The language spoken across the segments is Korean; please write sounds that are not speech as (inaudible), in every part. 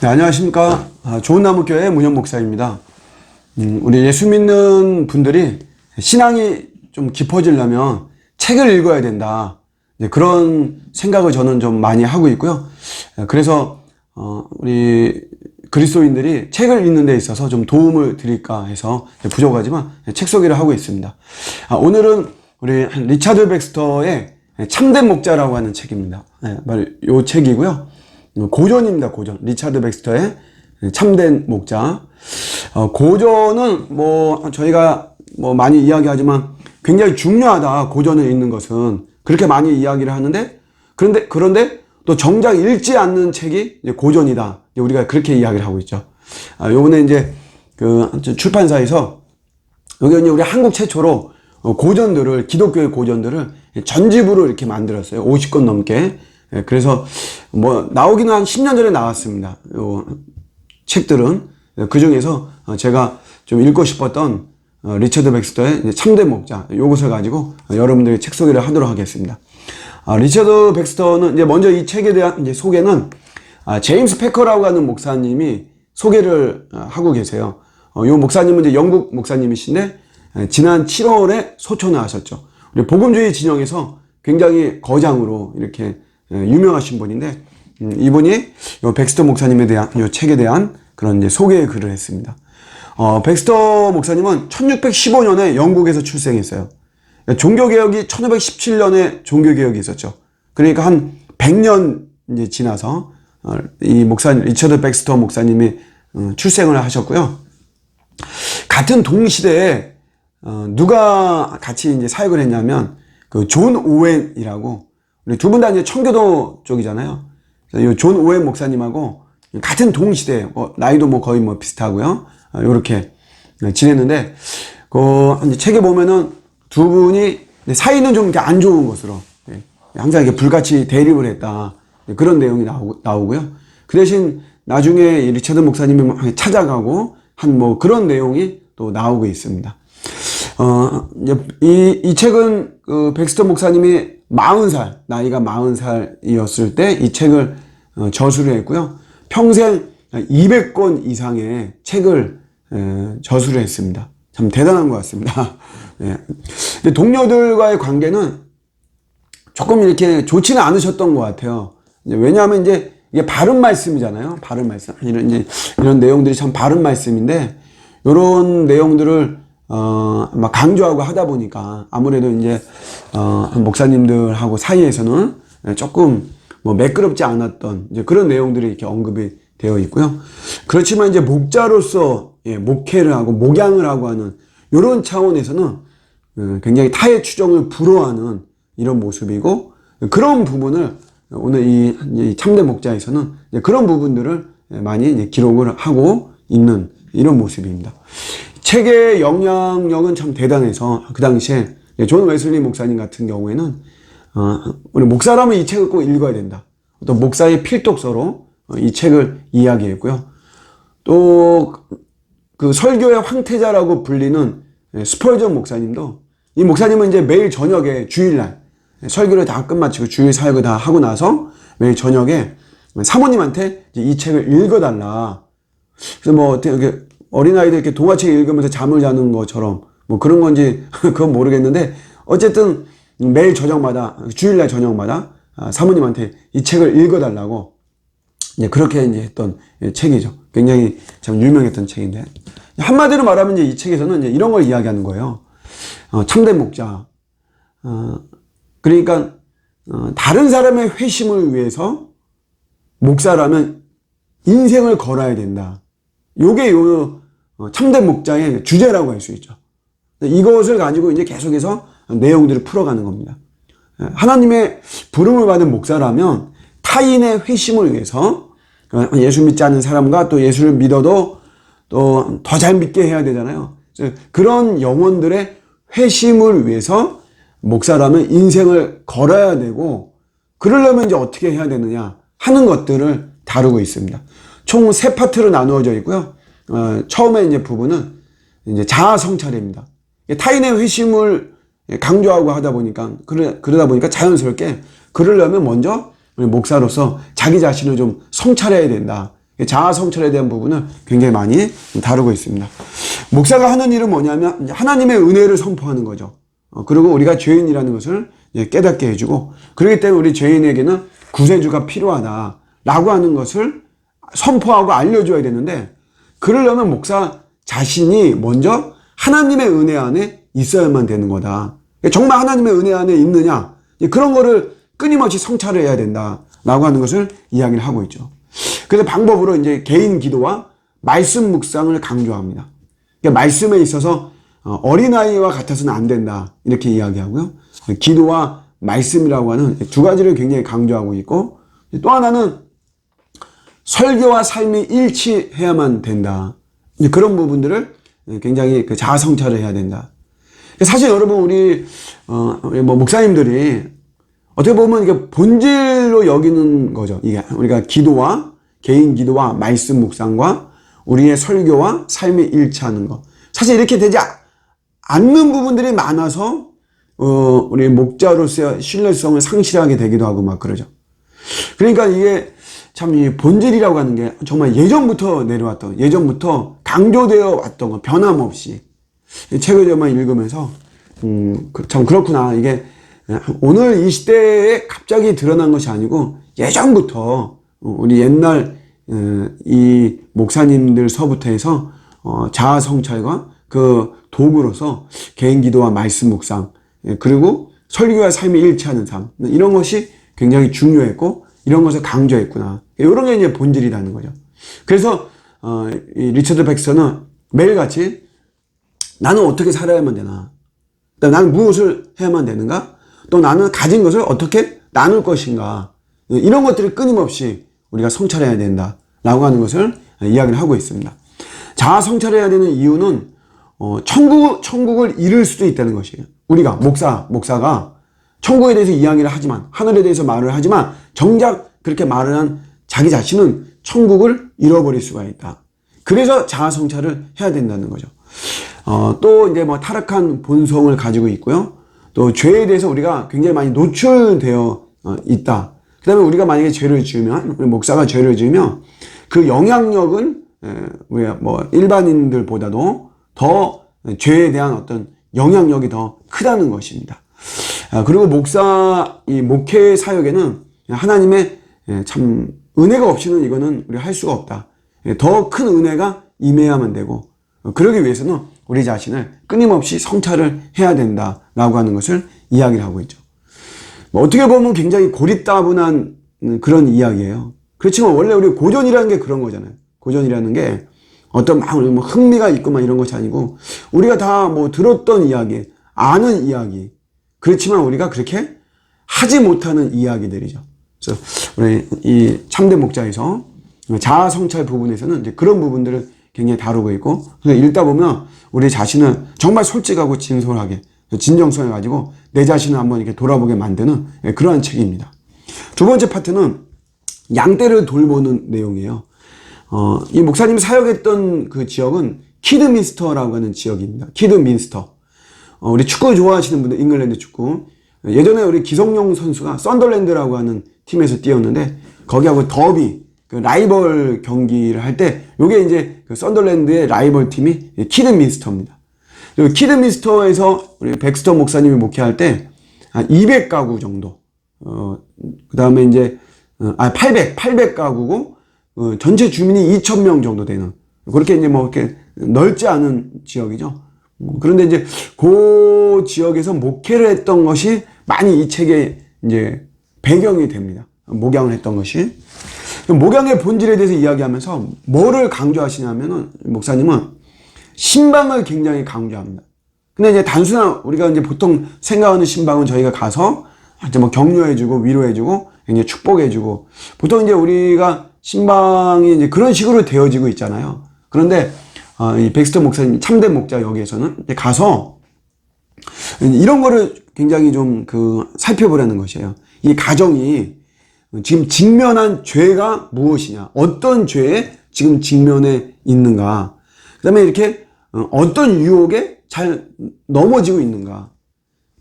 네, 안녕하십니까. 아, 좋은 나무교회 문현 목사입니다. 음, 우리 예수 믿는 분들이 신앙이 좀 깊어지려면 책을 읽어야 된다. 네, 그런 생각을 저는 좀 많이 하고 있고요. 아, 그래서 어, 우리 그리스도인들이 책을 읽는 데 있어서 좀 도움을 드릴까 해서 부족하지만 책 소개를 하고 있습니다. 아, 오늘은 우리 리차드 백스터의 참된 목자라고 하는 책입니다. 네, 이 책이고요. 고전입니다, 고전. 리차드 백스터의 참된 목자. 어, 고전은 뭐 저희가 뭐 많이 이야기하지만 굉장히 중요하다. 고전을 읽는 것은 그렇게 많이 이야기를 하는데 그런데 그런데 또 정작 읽지 않는 책이 고전이다. 우리가 그렇게 이야기를 하고 있죠. 아, 요번에 이제 그 출판사에서 여기 이제 우리 한국 최초로 어, 고전들을 기독교의 고전들을 전집으로 이렇게 만들었어요. 50권 넘게. 예, 그래서 뭐 나오기는 한 10년 전에 나왔습니다. 요 책들은 그 중에서 어, 제가 좀 읽고 싶었던 어, 리처드 백스터의 참된 목자 요것을 가지고 여러분들이 책 소개를 하도록 하겠습니다. 아, 리처드 백스터는 이제 먼저 이 책에 대한 이제 소개는 아, 제임스 패커라고 하는 목사님이 소개를 어, 하고 계세요. 어, 이 목사님은 이제 영국 목사님이신데 에, 지난 7월에 소천을 하셨죠. 우리 복음주의 진영에서 굉장히 거장으로 이렇게 에, 유명하신 분인데 음, 이분이 이 백스터 목사님에 대한 이 책에 대한 그런 이제 소개의 글을 했습니다. 어, 백스터 목사님은 1615년에 영국에서 출생했어요. 종교개혁이 1517년에 종교개혁이 있었죠. 그러니까 한 100년 이제 지나서 어, 이 목사님 리처드 백스터 목사님이 어, 출생을 하셨고요. 같은 동시대에 어, 누가 같이 이제 사역을 했냐면 그 존 오웬이라고 우리 두 분 다 이제 청교도 쪽이잖아요. 이존 오웬 목사님하고 같은 동시대에 뭐 나이도 뭐 거의 뭐 비슷하고요. 이렇게 지냈는데 그 이제 책에 보면은 두 분이 사이는 좀 안 좋은 것으로 예, 항상 이렇게 불같이 대립을 했다 그런 내용이 나오고, 나오고요. 그 대신 나중에 이 리차드 목사님이 찾아가고 한 뭐 그런 내용이 또 나오고 있습니다. 어, 이, 이 책은 그 백스터 목사님이 40살, 나이가 40살이었을 때 이 책을 어, 저수를 했고요. 평생 200권 이상의 책을 에, 저수를 했습니다. 참 대단한 것 같습니다. 예. (laughs) 근데 동료들과의 관계는 조금 이렇게 좋지는 않으셨던 것 같아요. 왜냐하면 이제 이게 바른 말씀이잖아요. 바른 말씀. 이런, 이제 이런 내용들이 참 바른 말씀인데, 이런 내용들을, 어, 막 강조하고 하다 보니까 아무래도 이제, 어, 목사님들하고 사이에서는 조금 뭐 매끄럽지 않았던 이제 그런 내용들이 이렇게 언급이 되어 있고요. 그렇지만 이제 목자로서 예, 목회를 하고 목양을 하고 하는 이런 차원에서는 어, 굉장히 타의 추정을 불허하는 이런 모습이고 그런 부분을 오늘 이 참된 목자에서는 그런 부분들을 많이 기록을 하고 있는 이런 모습입니다. 책의 영향력은 참 대단해서 그 당시에 존 웨슬리 목사님 같은 경우에는 어, 우리 목사라면 이 책을 꼭 읽어야 된다. 어떤 목사의 필독서로 어, 이 책을 이야기했고요. 또 그 설교의 황태자라고 불리는 스펄전 목사님도 이 목사님은 이제 매일 저녁에 주일날 설교를 다 끝마치고 주일 사역을 다 하고 나서 매일 저녁에 사모님한테 이 책을 읽어달라. 그래서 뭐 어떻게 어린아이들 이렇게 동화책 읽으면서 잠을 자는 것처럼 뭐 그런 건지 (laughs) 그건 모르겠는데 어쨌든 매일 저녁마다 주일날 저녁마다 아, 사모님한테 이 책을 읽어달라고 이제 그렇게 이제 했던 책이죠. 굉장히 참 유명했던 책인데 한마디로 말하면 이제 이 책에서는 이제 이런 걸 이야기하는 거예요. 어, 참된 목자. 어, 그러니까 어, 다른 사람의 회심을 위해서 목사라면 인생을 걸어야 된다. 요게 요 어, 참된 목자의 주제라고 할 수 있죠. 이것을 가지고 이제 계속해서 내용들을 풀어가는 겁니다. 예, 하나님의 부름을 받은 목사라면 타인의 회심을 위해서 어, 예수 믿지 않는 사람과 또 예수를 믿어도 또 더 잘 믿게 해야 되잖아요. 그런 영혼들의 회심을 위해서 목사라면 인생을 걸어야 되고 그러려면 이제 어떻게 해야 되느냐 하는 것들을 다루고 있습니다. 총 세 파트로 나누어져 있고요. 어, 처음에 이제 부분은 이제 자아 성찰입니다. 타인의 회심을 강조하고 하다 보니까 그러, 그러다 보니까 자연스럽게 그러려면 먼저 목사로서 자기 자신을 좀 성찰해야 된다. 자아 성찰에 대한 부분을 굉장히 많이 다루고 있습니다. 목사가 하는 일은 뭐냐면 하나님의 은혜를 선포하는 거죠. 어, 그리고 우리가 죄인이라는 것을 깨닫게 해주고 그렇기 때문에 우리 죄인에게는 구세주가 필요하다라고 하는 것을 선포하고 알려줘야 되는데 그러려면 목사 자신이 먼저 하나님의 은혜 안에 있어야만 되는 거다. 정말 하나님의 은혜 안에 있느냐 그런 거를 끊임없이 성찰을 해야 된다 라고 하는 것을 이야기를 하고 있죠. 그래서 방법으로 이제 개인 기도와 말씀 묵상을 강조합니다. 그러니까 말씀에 있어서 어, 어린아이와 같아서는 안 된다. 이렇게 이야기하고요. 기도와 말씀이라고 하는 두 가지를 굉장히 강조하고 있고 또 하나는 설교와 삶이 일치해야만 된다. 그런 부분들을 굉장히 그 자아 성찰을 해야 된다. 사실 여러분 우리 어 뭐 목사님들이 어떻게 보면 이게 본질로 여기는 거죠. 이게 우리가 기도와 개인 기도와 말씀 묵상과 우리의 설교와 삶이 일치하는 거. 사실 이렇게 되지 않는 부분들이 많아서 어 우리 목자로서의 신뢰성을 상실하게 되기도 하고 막 그러죠. 그러니까 이게 참 이 본질이라고 하는 게 정말 예전부터 내려왔던 예전부터 강조되어 왔던 거 변함없이 이 책을 정말 읽으면서 음 참 그렇구나. 이게 오늘 이 시대에 갑자기 드러난 것이 아니고 예전부터 우리 옛날 어, 이 목사님들서부터 해서 어, 자아 성찰과 그 도구로서 개인 기도와 말씀 묵상 예, 그리고 설교와 삶이 일치하는 삶 이런 것이 굉장히 중요했고 이런 것을 강조했구나 이런 게 이제 본질이라는 거죠. 그래서 어, 이 리처드 백서는 매일같이 나는 어떻게 살아야만 되나 나는 무엇을 해야만 되는가 또 나는 가진 것을 어떻게 나눌 것인가 이런 것들을 끊임없이 우리가 성찰해야 된다 라고 하는 것을 이야기를 하고 있습니다. 자아 성찰해야 되는 이유는 어, 천국 천국을 잃을 수도 있다는 것이에요. 우리가 목사 목사가 천국에 대해서 이야기를 하지만 하늘에 대해서 말을 하지만 정작 그렇게 말을 한 자기 자신은 천국을 잃어버릴 수가 있다. 그래서 자아 성찰을 해야 된다는 거죠. 어, 또 이제 뭐 타락한 본성을 가지고 있고요. 또 죄에 대해서 우리가 굉장히 많이 노출되어 어, 있다. 그 다음에 우리가 만약에 죄를 지으면, 우리 목사가 죄를 지으면 그 영향력은 우리 뭐 일반인들보다도 더 죄에 대한 어떤 영향력이 더 크다는 것입니다. 아, 그리고 목사, 이 목회 사역에는 하나님의 참 은혜가 없이는 이거는 우리 할 수가 없다. 더 큰 은혜가 임해야만 되고, 어, 그러기 위해서는 우리 자신을 끊임없이 성찰을 해야 된다라고 하는 것을 이야기를 하고 있죠. 뭐 어떻게 보면 굉장히 고리따분한 그런 이야기예요. 그렇지만 원래 우리 고전이라는 게 그런 거잖아요. 고전이라는 게 어떤 막뭐 흥미가 있고 막 이런 것이 아니고 우리가 다 뭐 들었던 이야기, 아는 이야기. 그렇지만 우리가 그렇게 하지 못하는 이야기들이죠. 그래서 우리 이 참된 목자에서 자아 성찰 부분에서는 이제 그런 부분들을 굉장히 다루고 있고 읽다 보면 우리 자신을 정말 솔직하고 진솔하게 진정성을 가지고 내 자신을 한번 이렇게 돌아보게 만드는 예, 그러한 책입니다. 두 번째 파트는 양떼를 돌보는 내용이에요. 어, 이 목사님 사역했던 그 지역은 키드민스터라고 하는 지역입니다. 키드민스터. 어, 우리 축구 좋아하시는 분들, 잉글랜드 축구. 예전에 우리 기성용 선수가 썬더랜드라고 하는 팀에서 뛰었는데, 거기하고 더비, 그 라이벌 경기를 할 때, 요게 이제 그 썬더랜드의 라이벌 팀이 키드민스터입니다. 그리고 키드민스터에서 우리 백스터 목사님이 목회할 때, 한 200가구 정도, 어, 그 다음에 이제, 어, 아, 800, 800가구고, 어, 전체 주민이 2,000명 정도 되는, 그렇게 이제 뭐 이렇게 넓지 않은 지역이죠. 음, 그런데 이제 그 지역에서 목회를 했던 것이 많이 이 책의 이제 배경이 됩니다. 목양을 했던 것이. 목양의 본질에 대해서 이야기하면서 뭐를 강조하시냐면은 목사님은 신방을 굉장히 강조합니다. 근데 이제 단순한 우리가 이제 보통 생각하는 신방은 저희가 가서 이제 뭐 격려해주고 위로해주고 이제 축복해주고 보통 이제 우리가 신방이 이제 그런 식으로 되어지고 있잖아요. 그런데 어, 이 백스터 목사님 참된 목자 여기에서는 가서 이런 거를 굉장히 좀 그 살펴보라는 것이에요. 이 가정이 지금 직면한 죄가 무엇이냐, 어떤 죄에 지금 직면해 있는가, 그 다음에 이렇게 어, 어떤 유혹에 잘 넘어지고 있는가.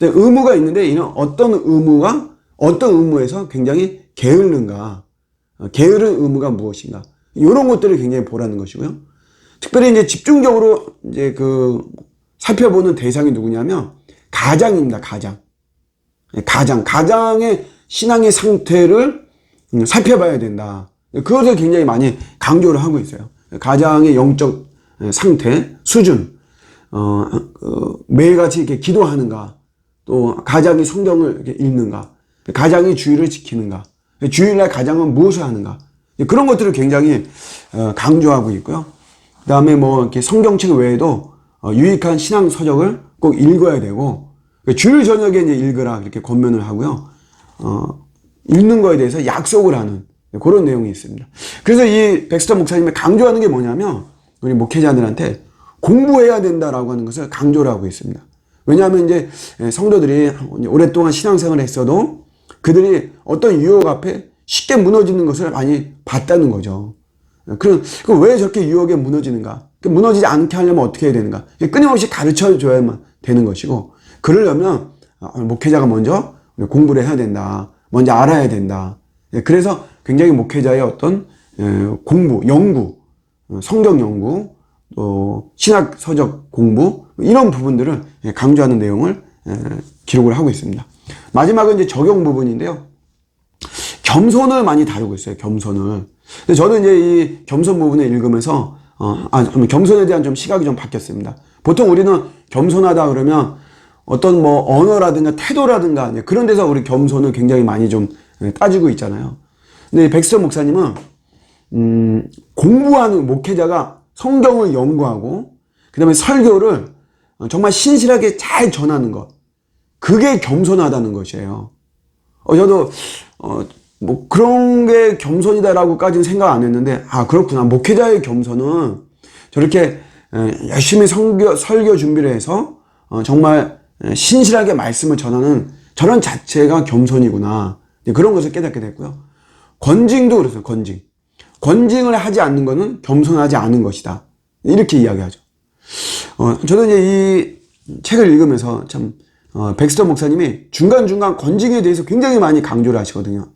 의무가 있는데 이런 어떤 의무가 어떤 의무에서 굉장히 게을른가, 어, 게으른 의무가 무엇인가. 이런 것들을 굉장히 보라는 것이고요. 특별히 이제 집중적으로 이제 그 살펴보는 대상이 누구냐면 가장입니다. 가장. 예, 가장. 가장의 신앙의 상태를 음, 살펴봐야 된다. 그것을 굉장히 많이 강조를 하고 있어요. 가장의 영적 예, 상태, 수준, 어, 그 매일같이 이렇게 기도하는가, 또 가장이 성경을 읽는가, 가장이 주의를 지키는가, 주일날 가장은 무엇을 하는가, 그런 것들을 굉장히 어, 강조하고 있고요. 그 다음에 뭐 이렇게 성경책 외에도 어, 유익한 신앙 서적을 꼭 읽어야 되고, 주일 저녁에 이제 읽으라 이렇게 권면을 하고요. 어, 읽는 거에 대해서 약속을 하는 그런 내용이 있습니다. 그래서 이 백스터 목사님이 강조하는 게 뭐냐면 우리 목회자들한테 공부해야 된다라고 하는 것을 강조를 하고 있습니다. 왜냐하면 이제 성도들이 오랫동안 신앙생활을 했어도 그들이 어떤 유혹 앞에 쉽게 무너지는 것을 많이 봤다는 거죠. 그럼 왜 저렇게 유혹에 무너지는가? 무너지지 않게 하려면 어떻게 해야 되는가? 끊임없이 가르쳐 줘야만 되는 것이고 그러려면 목회자가 먼저 공부를 해야 된다. 먼저 알아야 된다. 그래서 굉장히 목회자의 어떤 공부, 연구, 성경 연구, 또 신학 서적 공부 이런 부분들을 강조하는 내용을 기록을 하고 있습니다. 마지막은 이제 적용 부분인데요. 겸손을 많이 다루고 있어요. 겸손을. 근데 저도 이제 이 겸손 부분을 읽으면서 어, 아, 겸손에 대한 좀 시각이 좀 바뀌었습니다. 보통 우리는 겸손하다 그러면 어떤 뭐 언어라든가 태도라든가 그런 데서 우리 겸손을 굉장히 많이 좀 따지고 있잖아요. 근데 백스터 목사님은 음, 공부하는 목회자가 성경을 연구하고 그 다음에 설교를 정말 신실하게 잘 전하는 것 그게 겸손하다는 것이에요. 어, 저도 어, 뭐 그런 게 겸손이다라고까지는 생각 안 했는데 아 그렇구나 목회자의 겸손은 저렇게 열심히 설교, 설교 준비를 해서 어, 정말 신실하게 말씀을 전하는 저런 자체가 겸손이구나 그런 것을 깨닫게 됐고요. 권징도 그렇습니다. 권징. 권징을 하지 않는 것은 겸손하지 않은 것이다. 이렇게 이야기하죠. 어, 저도 이제 이 책을 읽으면서 참, 어, 백스터 목사님이 중간중간 권징에 대해서 굉장히 많이 강조를 하시거든요.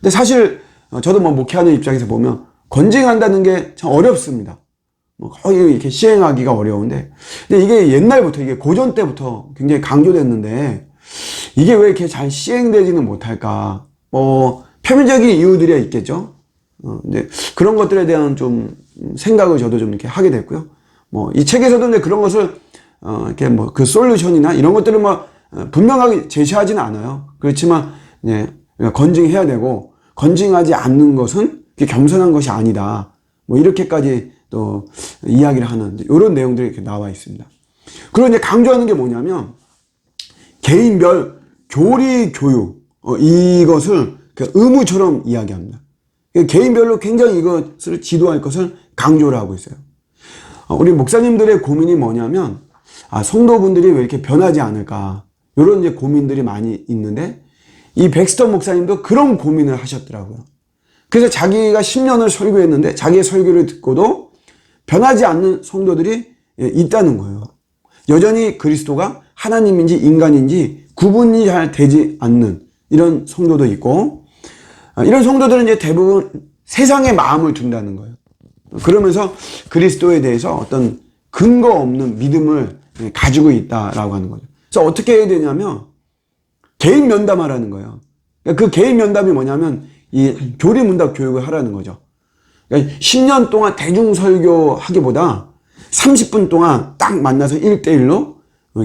근데 사실, 어, 저도 뭐 목회하는 입장에서 보면 권징한다는 게 참 어렵습니다. 뭐 거의 이렇게 시행하기가 어려운데. 근데 이게 옛날부터, 이게 고전 때부터 굉장히 강조됐는데, 이게 왜 이렇게 잘 시행되지는 못할까. 뭐, 표면적인 이유들이 있겠죠. 어, 이제 그런 것들에 대한 좀 생각을 저도 좀 이렇게 하게 됐고요. 뭐, 이 책에서도 이제 그런 것을, 어, 이렇게 뭐, 그 솔루션이나 이런 것들을 뭐, 어, 분명하게 제시하지는 않아요. 그렇지만, 예, 건징해야 되고, 건징하지 않는 것은 겸손한 것이 아니다. 뭐, 이렇게까지 또 이야기를 하는 이런 내용들이 이렇게 나와 있습니다. 그리고 이제 강조하는 게 뭐냐면, 개인별 교리 교육, 어, 이것을 그 의무처럼 이야기합니다. 개인별로 굉장히 이것을 지도할 것을 강조를 하고 있어요. 어, 우리 목사님들의 고민이 뭐냐면, 아, 성도분들이 왜 이렇게 변하지 않을까. 이런 이제 고민들이 많이 있는데, 이 백스터 목사님도 그런 고민을 하셨더라고요. 그래서 자기가 10년을 설교했는데, 자기의 설교를 듣고도 변하지 않는 성도들이 예, 있다는 거예요. 여전히 그리스도가 하나님인지 인간인지 구분이 잘 되지 않는 이런 성도도 있고, 아, 이런 성도들은 이제 대부분 세상에 마음을 둔다는 거예요. 그러면서 그리스도에 대해서 어떤 근거 없는 믿음을 가지고 있다라고 하는 거죠. 그래서 어떻게 해야 되냐면 개인 면담하라는 거예요. 그러니까 그 개인 면담이 뭐냐면 이 교리 문답 교육을 하라는 거죠. 그러니까 10년 동안 대중 설교 하기보다 30분 동안 딱 만나서 1대1로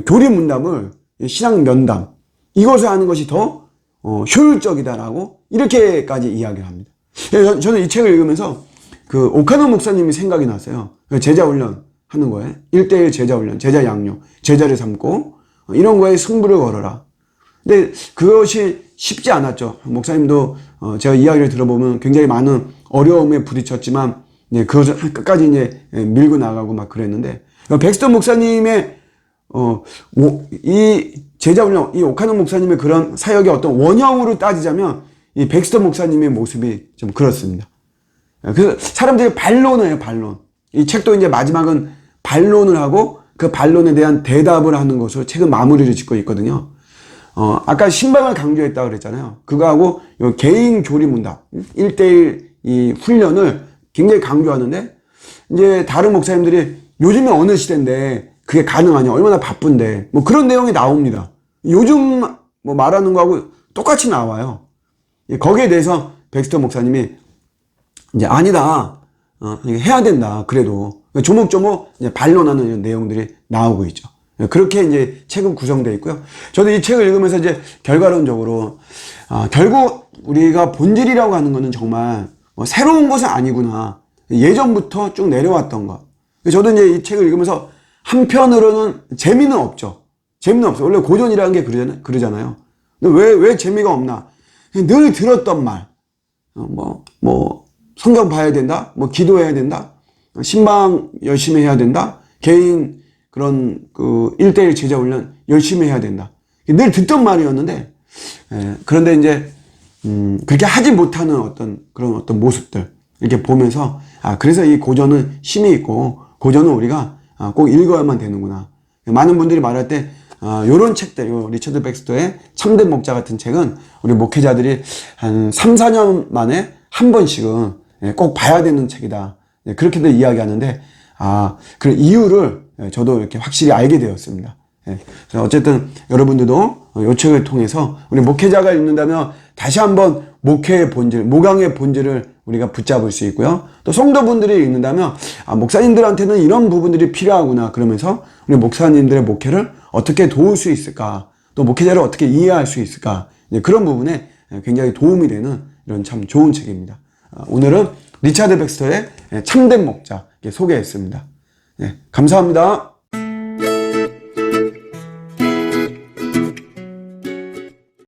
교리 문답을 신앙 면담 이것을 하는 것이 더 어, 효율적이다라고 이렇게까지 이야기를 합니다. 예, 저는 이 책을 읽으면서 그 오카노 목사님이 생각이 났어요. 제자 훈련 하는 거에 1대1 제자 훈련, 제자 양육, 제자를 삼고 어, 이런 거에 승부를 걸어라. 근데 그것이 쉽지 않았죠. 목사님도 어, 제가 이야기를 들어보면 굉장히 많은 어려움에 부딪혔지만 예, 그것을 끝까지 이제 밀고 나가고 막 그랬는데 백스터 목사님의 어, 이 제자 훈련, 이 오카노 목사님의 그런 사역의 어떤 원형으로 따지자면 이 백스터 목사님의 모습이 좀 그렇습니다. 그래서 사람들이 반론을 해요, 반론. 이 책도 이제 마지막은 반론을 하고 그 반론에 대한 대답을 하는 것으로 책은 마무리를 짓고 있거든요. 어, 아까 신방을 강조했다고 그랬잖아요. 그거하고 개인 교리 문답, 1대1 이 훈련을 굉장히 강조하는데 이제 다른 목사님들이 요즘에 어느 시대인데 그게 가능하냐 얼마나 바쁜데 뭐 그런 내용이 나옵니다. 요즘 뭐 말하는 거하고 똑같이 나와요. 예, 거기에 대해서 백스터 목사님이 이제 아니다. 어, 해야 된다. 그래도 조목조목 이제 반론하는 이런 내용들이 나오고 있죠. 예, 그렇게 이제 책은 구성되어 있고요. 저도 이 책을 읽으면서 이제 결과론적으로 아, 결국 우리가 본질이라고 하는 것은 정말 뭐 새로운 것은 아니구나. 예전부터 쭉 내려왔던 것. 저도 이제 이 책을 읽으면서 한편으로는 재미는 없죠. 재미는 없어. 원래 고전이라는 게 그러잖아요. 그러잖아요. 근데 왜, 왜 재미가 없나? 늘 들었던 말. 어, 뭐, 뭐, 성경 봐야 된다? 뭐, 기도해야 된다? 신방 열심히 해야 된다? 개인 그런 그 1대1 제자 훈련 열심히 해야 된다. 늘 듣던 말이었는데, 예, 그런데 이제, 음, 그렇게 하지 못하는 어떤 그런 어떤 모습들, 이렇게 보면서, 아, 그래서 이 고전은 힘이 있고, 고전은 우리가 아, 꼭 읽어야만 되는구나. 많은 분들이 말할 때, 아, 요런 책들, 요 리처드 백스터의 참된 목자 같은 책은 우리 목회자들이 한 3, 4년 만에 한 번씩은 예, 꼭 봐야 되는 책이다. 예, 그렇게들 이야기하는데, 아, 그 이유를 예, 저도 이렇게 확실히 알게 되었습니다. 예, 어쨌든 여러분들도 이 책을 통해서 우리 목회자가 읽는다면 다시 한번 목회의 본질, 모강의 본질을 우리가 붙잡을 수 있고요. 또 성도분들이 읽는다면 아, 목사님들한테는 이런 부분들이 필요하구나 그러면서 우리 목사님들의 목회를 어떻게 도울 수 있을까? 또 목회자를 어떻게 이해할 수 있을까? 그런 부분에 굉장히 도움이 되는 이런 참 좋은 책입니다. 아, 오늘은 리차드 백스터의 참된 목자 소개했습니다. 네, 감사합니다.